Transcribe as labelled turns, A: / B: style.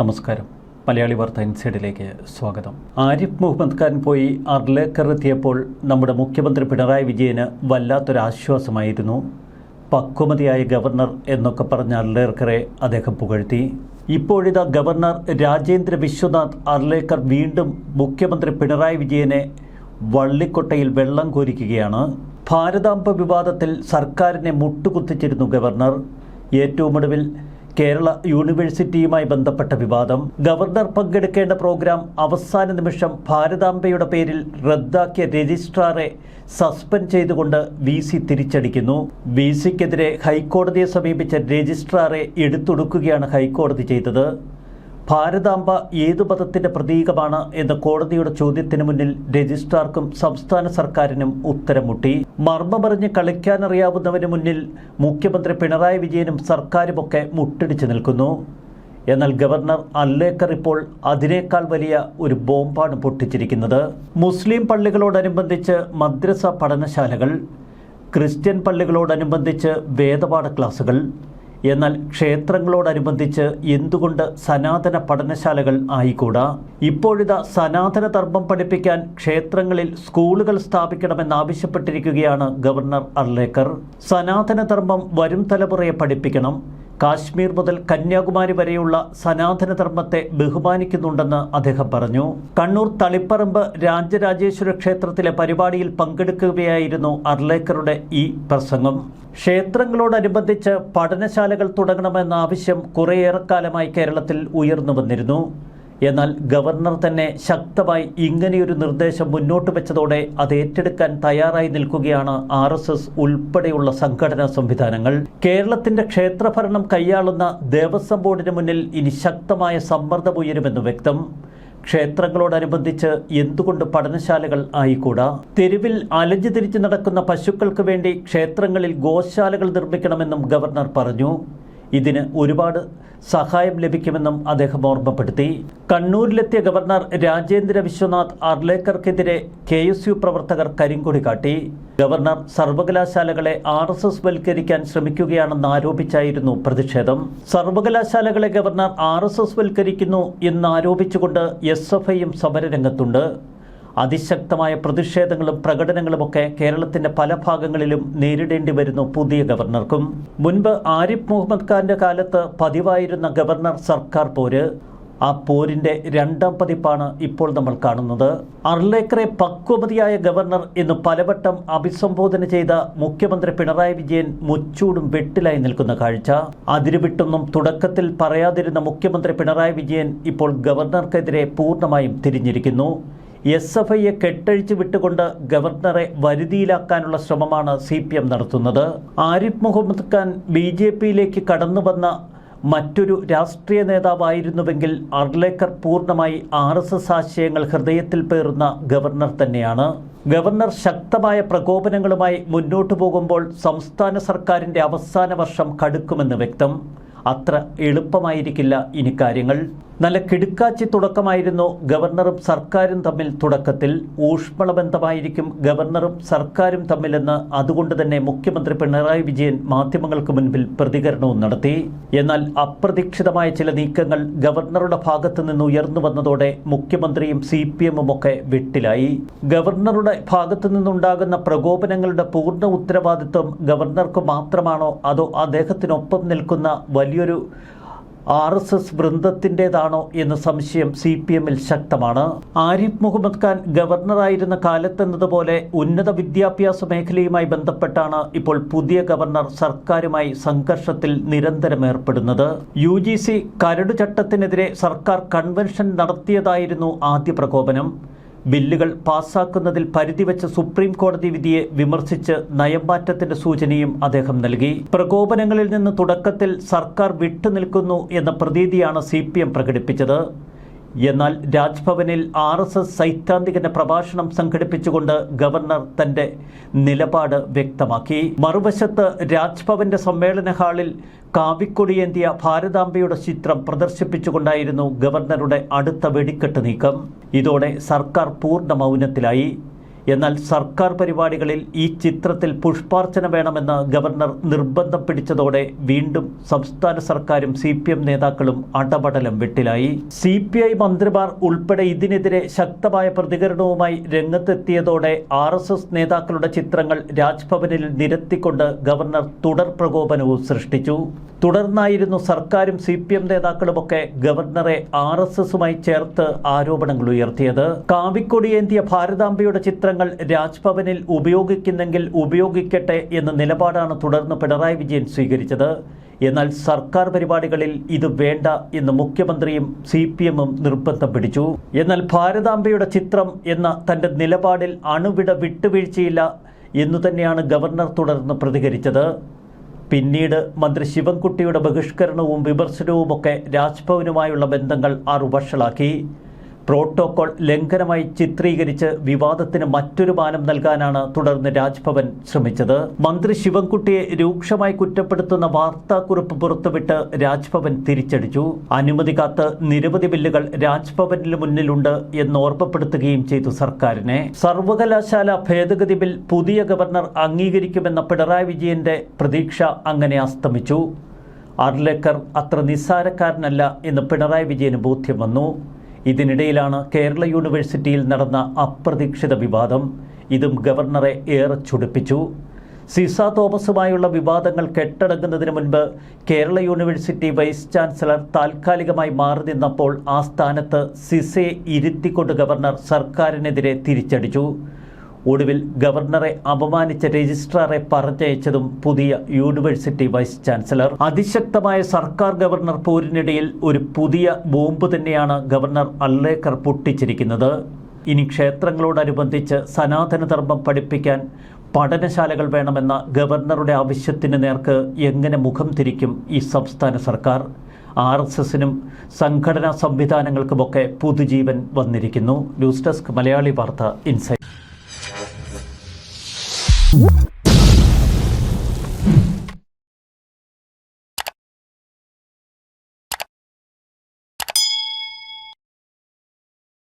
A: നമസ്കാരം. മലയാളി വാർത്ത ഇൻസൈഡിലേക്ക് സ്വാഗതം. ആരിഫ് മുഹമ്മദ് ഖാൻ പോയി അർലേക്കർ എത്തിയപ്പോൾ നമ്മുടെ മുഖ്യമന്ത്രി പിണറായി വിജയന് വല്ലാത്തൊരാശ്വാസമായിരുന്നു. പക്വമതിയായ ഗവർണർ എന്നൊക്കെ പറഞ്ഞ അർലേക്കറെ അദ്ദേഹം പുകഴ്ത്തി. ഇപ്പോഴിതാ ഗവർണർ രാജേന്ദ്ര വിശ്വനാഥ് അർലേക്കർ വീണ്ടും മുഖ്യമന്ത്രി പിണറായി വിജയനെ വള്ളിക്കൊട്ടയിൽ വെള്ളം കോരിക്കുകയാണ്. ഭാരതാംബ വിവാദത്തിൽ സർക്കാരിനെ മുട്ടുകുത്തിച്ചിരുന്നു ഗവർണർ. ഏറ്റവും ഒടുവിൽ കേരള യൂണിവേഴ്സിറ്റിയുമായി ബന്ധപ്പെട്ട വിവാദം. ഗവർണർ പങ്കെടുക്കേണ്ട പ്രോഗ്രാം അവസാന നിമിഷം ഭാരതാംബയുടെ പേരിൽ റദ്ദാക്കിയ രജിസ്ട്രാറെ സസ്പെൻഡ് ചെയ്തുകൊണ്ട് വി സി തിരിച്ചടിക്കുന്നു. വി സിക്കെതിരെ ഹൈക്കോടതിയെ സമീപിച്ച രജിസ്ട്രാറെ എടുത്തൊടുക്കുകയാണ് ഹൈക്കോടതി ചെയ്തത്. ഭാരതാംബ ഏതു പദത്തിന്റെ പ്രതീകമാണ് എന്ന കോടതിയുടെ ചോദ്യത്തിന് മുന്നിൽ രജിസ്ട്രാർക്കും സംസ്ഥാന സർക്കാരിനും ഉത്തരമുട്ടി. മർമ്മമറിഞ്ഞ് കളിക്കാനറിയാവുന്നവന് മുന്നിൽ മുഖ്യമന്ത്രി പിണറായി വിജയനും സർക്കാരുമൊക്കെ മുട്ടിടിച്ചു നിൽക്കുന്നു. എന്നാൽ ഗവർണർ അല്ലേക്കർ ഇപ്പോൾ അതിനേക്കാൾ വലിയ ഒരു ബോംബാണ് പൊട്ടിച്ചിരിക്കുന്നത്. മുസ്ലിം പള്ളികളോടനുബന്ധിച്ച് മദ്രസ പഠനശാലകൾ ക്രിസ്ത്യൻ പള്ളികളോടനുബന്ധിച്ച് വേദപാഠ ക്ലാസുകൾ എന്നാൽ ക്ഷേത്രങ്ങളോടനുബന്ധിച്ച് എന്തുകൊണ്ട് സനാതന പഠനശാലകൾ ആയിക്കൂടാ? ഇപ്പോഴിതാ സനാതന ധർമ്മം പഠിപ്പിക്കാൻ ക്ഷേത്രങ്ങളിൽ സ്കൂളുകൾ സ്ഥാപിക്കണമെന്നാവശ്യപ്പെട്ടിരിക്കുകയാണ് ഗവർണർ അർലേക്കർ. സനാതന ധർമ്മം വരും തലമുറയെ പഠിപ്പിക്കണം. കാശ്മീർ മുതൽ കന്യാകുമാരി വരെയുള്ള സനാതനധർമ്മത്തെ ബഹുമാനിക്കുന്നുണ്ടെന്ന് അദ്ദേഹം പറഞ്ഞു. കണ്ണൂർ തളിപ്പറമ്പ് രാജരാജേശ്വര ക്ഷേത്രത്തിലെ പരിപാടിയിൽ പങ്കെടുക്കുകയായിരുന്നു അർലേക്കറുടെ ഈ പ്രസംഗം. ക്ഷേത്രങ്ങളോടനുബന്ധിച്ച് പഠനശാലകൾ തുടങ്ങണമെന്ന ആവശ്യം കുറേയേറെക്കാലമായി കേരളത്തിൽ ഉയർന്നു വന്നിരുന്നു. എന്നാൽ ഗവർണർ തന്നെ ശക്തമായി ഇങ്ങനെയൊരു നിർദ്ദേശം മുന്നോട്ട് വെച്ചതോടെ അത് ഏറ്റെടുക്കാൻ തയ്യാറായി നിൽക്കുകയാണ് ആർ എസ് എസ് ഉൾപ്പെടെയുള്ള സംഘടനാ സംവിധാനങ്ങൾ. കേരളത്തിന്റെ ക്ഷേത്രഭരണം കൈയാളുന്ന ദേവസ്വം ബോർഡിന് മുന്നിൽ ഇനി ശക്തമായ സമ്മർദ്ദം ഉയരുമെന്ന് വ്യക്തം. ക്ഷേത്രങ്ങളോടനുബന്ധിച്ച് എന്തുകൊണ്ട് പഠനശാലകൾ ആയിക്കൂടാ? തെരുവിൽ അലഞ്ഞു തിരിച്ചു നടക്കുന്ന പശുക്കൾക്ക് വേണ്ടി ക്ഷേത്രങ്ങളിൽ ഗോശാലകൾ നിർമ്മിക്കണമെന്നും ഗവർണർ പറഞ്ഞു. ഇതിന് ഒരുപാട് സഹായം ലഭിക്കുമെന്നും അദ്ദേഹം ഓർമ്മപ്പെടുത്തി. കണ്ണൂരിലെത്തിയ ഗവർണർ രാജേന്ദ്ര വിശ്വനാഥ് അർലേക്കർക്കെതിരെ കെ എസ് യു പ്രവർത്തകർ കരിങ്കൊടി കാട്ടി. ഗവർണർ സർവകലാശാലകളെ ആർ എസ് എസ് വൽക്കരിക്കാൻ ശ്രമിക്കുകയാണെന്ന് ആരോപിച്ചായിരുന്നു പ്രതിഷേധം. സർവകലാശാലകളെ ഗവർണർ ആർ എസ് എസ് വൽക്കരിക്കുന്നു എന്നാരോപിച്ചുകൊണ്ട് എസ് എഫ് ഐയും സമരരംഗത്തുണ്ട്. അതിശക്തമായ പ്രതിഷേധങ്ങളും പ്രകടനങ്ങളുമൊക്കെ കേരളത്തിന്റെ പല ഭാഗങ്ങളിലും നേരിടേണ്ടി വരുന്നു പുതിയ ഗവർണർക്കും. മുൻപ് ആരിഫ് മുഹമ്മദ് ഖാന്റെ കാലത്ത് പതിവായിരുന്ന ഗവർണർ സർക്കാർ പോര്. ആ പോരിന്റെ രണ്ടാം പതിപ്പാണ് ഇപ്പോൾ നമ്മൾ കാണുന്നത്. അർലേക്കറെ പക്വമതിയായ ഗവർണർ എന്ന് പലവട്ടം അഭിസംബോധന ചെയ്ത മുഖ്യമന്ത്രി പിണറായി വിജയൻ മുച്ചൂടും വെട്ടിലായി നിൽക്കുന്ന കാഴ്ച. അതിരുവിട്ടൊന്നും തുടക്കത്തിൽ പറയാതിരുന്ന മുഖ്യമന്ത്രി പിണറായി വിജയൻ ഇപ്പോൾ ഗവർണർക്കെതിരെ പൂർണമായും തിരിഞ്ഞിരിക്കുന്നു. എസ് എഫ് ഐയെ കെട്ടഴിച്ചു വിട്ടുകൊണ്ട് ഗവർണറെ വരുതിയിലാക്കാനുള്ള ശ്രമമാണ് സി പി എം നടത്തുന്നത്. ആരിഫ് മുഹമ്മദ് ഖാൻ ബി ജെ പിയിലേക്ക് കടന്നു വന്ന മറ്റൊരു രാഷ്ട്രീയ നേതാവായിരുന്നുവെങ്കിൽ അർലേക്കർ പൂർണമായി ആർ എസ് എസ് ആശയങ്ങൾ ഹൃദയത്തിൽ പേറുന്ന ഗവർണർ തന്നെയാണ്. ഗവർണർ ശക്തമായ പ്രകോപനങ്ങളുമായി മുന്നോട്ടു പോകുമ്പോൾ സംസ്ഥാന സർക്കാരിന്റെ അവസാന വർഷം കടുക്കുമെന്ന് വ്യക്തം. അത്ര എളുപ്പമായിരിക്കില്ല ഇനി കാര്യങ്ങൾ. നല്ല കിടുക്കാച്ചി തുടക്കമായിരുന്നു ഗവർണറും സർക്കാരും തമ്മിൽ തുടക്കത്തിൽ. ഊഷ്മളബന്ധമായിരിക്കും ഗവർണറും സർക്കാരും തമ്മിലെന്ന് അതുകൊണ്ട് തന്നെ മുഖ്യമന്ത്രി പിണറായി വിജയൻ മാധ്യമങ്ങൾക്ക് മുൻപിൽ പ്രതികരണവും നടത്തി. എന്നാൽ അപ്രതീക്ഷിതമായ ചില നീക്കങ്ങൾ ഗവർണറുടെ ഭാഗത്തു നിന്ന് ഉയർന്നു വന്നതോടെ മുഖ്യമന്ത്രിയും സി പി എമ്മും ഒക്കെ വിട്ടിലായി. ഗവർണറുടെ ഭാഗത്തു നിന്നുണ്ടാകുന്ന പ്രകോപനങ്ങളുടെ പൂർണ ഉത്തരവാദിത്വം ഗവർണർക്ക് മാത്രമാണോ അതോ അദ്ദേഹത്തിനൊപ്പം നിൽക്കുന്ന വലിയൊരു ആർ എസ് എസ് വൃന്ദത്തിന്റെതാണോ എന്ന സംശയം സി പി എമ്മിൽ ശക്തമാണ്. ആരിഫ് മുഹമ്മദ് ഖാൻ ഗവർണറായിരുന്ന കാലത്തെന്നതുപോലെ ഉന്നത വിദ്യാഭ്യാസ മേഖലയുമായി ബന്ധപ്പെട്ടാണ് ഇപ്പോൾ പുതിയ ഗവർണർ സർക്കാരുമായി സംഘർഷത്തിൽ നിരന്തരം ഏർപ്പെടുന്നത് യു ജി സി കരട് ചട്ടത്തിനെതിരെ സർക്കാർ കൺവെൻഷൻ നടത്തിയതായിരുന്നു ആദ്യ പ്രകോപനം. ബില്ലുകൾ പാസാക്കുന്നതിൽ പരിധിവെച്ച സുപ്രീം കോടതി വിധിയെ വിമർശിച്ച് നയംമാറ്റത്തിന്റെ സൂചനയും അദ്ദേഹം നൽകി. പ്രകോപനങ്ങളിൽ നിന്ന് തുടക്കത്തിൽ സർക്കാർ വിട്ടുനിൽക്കുന്നു എന്ന പ്രതീതിയാണ് സി പ്രകടിപ്പിച്ചത്. എന്നാൽ രാജ്ഭവനിൽ ആർ എസ് എസ് സൈദ്ധാന്തികന്റെ പ്രഭാഷണം സംഘടിപ്പിച്ചുകൊണ്ട് ഗവർണർ തന്റെ നിലപാട് വ്യക്തമാക്കി. മറുവശത്ത് രാജ്ഭവന്റെ സമ്മേളന ഹാളിൽ കാവിക്കൊടിയേന്തിയ ഭാരതാംബയുടെ ചിത്രം പ്രദർശിപ്പിച്ചുകൊണ്ടായിരുന്നു ഗവർണറുടെ അടുത്ത വെടിക്കെട്ട് നീക്കം. ഇതോടെ സർക്കാർ പൂർണ മൗനത്തിലായി. എന്നാൽ സർക്കാർ പരിപാടികളിൽ ഈ ചിത്രത്തിൽ പുഷ്പാർച്ചന വേണമെന്ന് ഗവർണർ നിർബന്ധം പിടിച്ചതോടെ വീണ്ടും സംസ്ഥാന സർക്കാരും സി പി എം നേതാക്കളും അടപടലം വിട്ടിലായി. സി പി ഐ മന്ത്രിമാർ ഉൾപ്പെടെ ഇതിനെതിരെ ശക്തമായ പ്രതികരണവുമായി രംഗത്തെത്തിയതോടെ ആർ എസ് എസ് നേതാക്കളുടെ ചിത്രങ്ങൾ രാജ്ഭവനിൽ നിരത്തിക്കൊണ്ട് ഗവർണർ തുടർ പ്രകോപനവും സൃഷ്ടിച്ചു. തുടർന്നായിരുന്നു സർക്കാരും സി പി എം നേതാക്കളുമൊക്കെ ഗവർണറെ ആർ എസ് എസുമായി ചേർത്ത് ആരോപണങ്ങൾ ഉയർത്തിയത്. കാവിക്കൊടിയേന്തിയ ഭാരതാംബയുടെ ചിത്രങ്ങൾ രാജ്ഭവനിൽ ഉപയോഗിക്കുന്നെങ്കിൽ ഉപയോഗിക്കട്ടെ എന്ന നിലപാടാണ് തുടർന്ന് പിണറായി വിജയൻ സ്വീകരിച്ചത്. എന്നാൽ സർക്കാർ പരിപാടികളിൽ ഇത് വേണ്ട എന്ന് മുഖ്യമന്ത്രിയും സി പി എമ്മും നിർബന്ധം പിടിച്ചു. എന്നാൽ ഭാരതാംബയുടെ ചിത്രം എന്ന തന്റെ നിലപാടിൽ അണുവിട വിട്ടുവീഴ്ചയില്ല എന്നു തന്നെയാണ് ഗവർണർ തുടർന്ന് പ്രതികരിച്ചത്. പിന്നീട് മന്ത്രി ശിവൻകുട്ടിയുടെ ബഹിഷ്കരണവും വിമർശനവുമൊക്കെ രാജ്ഭവനുമായുള്ള ബന്ധങ്ങൾ ആറു വഷളാക്കി പ്രോട്ടോകോൾ ലംഘനമായി ചിത്രീകരിച്ച് വിവാദത്തിന് മറ്റൊരു മാനം നൽകാനാണ് തുടർന്ന് രാജ്ഭവൻ ശ്രമിച്ചത്. മന്ത്രി ശിവൻകുട്ടിയെ രൂക്ഷമായി കുറ്റപ്പെടുത്തുന്ന വാർത്താക്കുറിപ്പ് പുറത്തുവിട്ട് രാജ്ഭവൻ തിരിച്ചടിച്ചു. അനുമതി കാത്ത് നിരവധി ബില്ലുകൾ രാജ്ഭവനിൽ മുന്നിലുണ്ട് എന്ന് ഓർമ്മപ്പെടുത്തുകയും ചെയ്തു സർക്കാരിനെ. സർവകലാശാല ഭേദഗതി ബിൽ പുതിയ ഗവർണർ അംഗീകരിക്കുമെന്ന പിണറായി വിജയന്റെ പ്രതീക്ഷ അങ്ങനെ അസ്തമിച്ചു. അർലേക്കർ അത്ര നിസ്സാരക്കാരനല്ല എന്ന് പിണറായി വിജയന് ബോധ്യം വന്നു. ഇതിനിടയിലാണ് കേരള യൂണിവേഴ്സിറ്റിയിൽ നടന്ന അപ്രതീക്ഷിത വിവാദം. ഇതും ഗവർണറെ ഏറെ ചുടിപ്പിച്ചു. സിസ തോമസുമായുള്ള വിവാദങ്ങൾ കെട്ടടങ്ങുന്നതിന് മുൻപ് കേരള യൂണിവേഴ്സിറ്റി വൈസ് ചാൻസലർ താൽക്കാലികമായി മാറി നിന്നപ്പോൾ ആ സ്ഥാനത്ത് സിസയെ ഇരുത്തിക്കൊണ്ട് ഗവർണർ സർക്കാരിനെതിരെ തിരിച്ചടിച്ചു. ഒടുവിൽ ഗവർണറെ അപമാനിച്ച രജിസ്ട്രാറെ പറഞ്ഞയച്ചതും പുതിയ യൂണിവേഴ്സിറ്റി വൈസ് ചാൻസലർ. അതിശക്തമായ സർക്കാർ ഗവർണർ പോരിനിടയിൽ ഒരു പുതിയ ബോംബ് തന്നെയാണ് ഗവർണർ അല്ലേക്കർ പൊട്ടിച്ചിരിക്കുന്നത്. ഇനി ക്ഷേത്രങ്ങളോടനുബന്ധിച്ച് സനാതനധർമ്മം പഠിപ്പിക്കാൻ പഠനശാലകൾ വേണമെന്ന ഗവർണറുടെ ആവശ്യത്തിന് നേർക്ക് എങ്ങനെ മുഖം തിരിക്കും ഈ സംസ്ഥാന സർക്കാർ? ആർ എസ് എസിനും സംഘടനാ സംവിധാനങ്ങൾക്കുമൊക്കെ പുതുജീവൻ വന്നിരിക്കുന്നു. ന്യൂസ് ഡെസ്ക് മലയാളി വാർത്ത ഇൻസൈറ്റ് Whoop.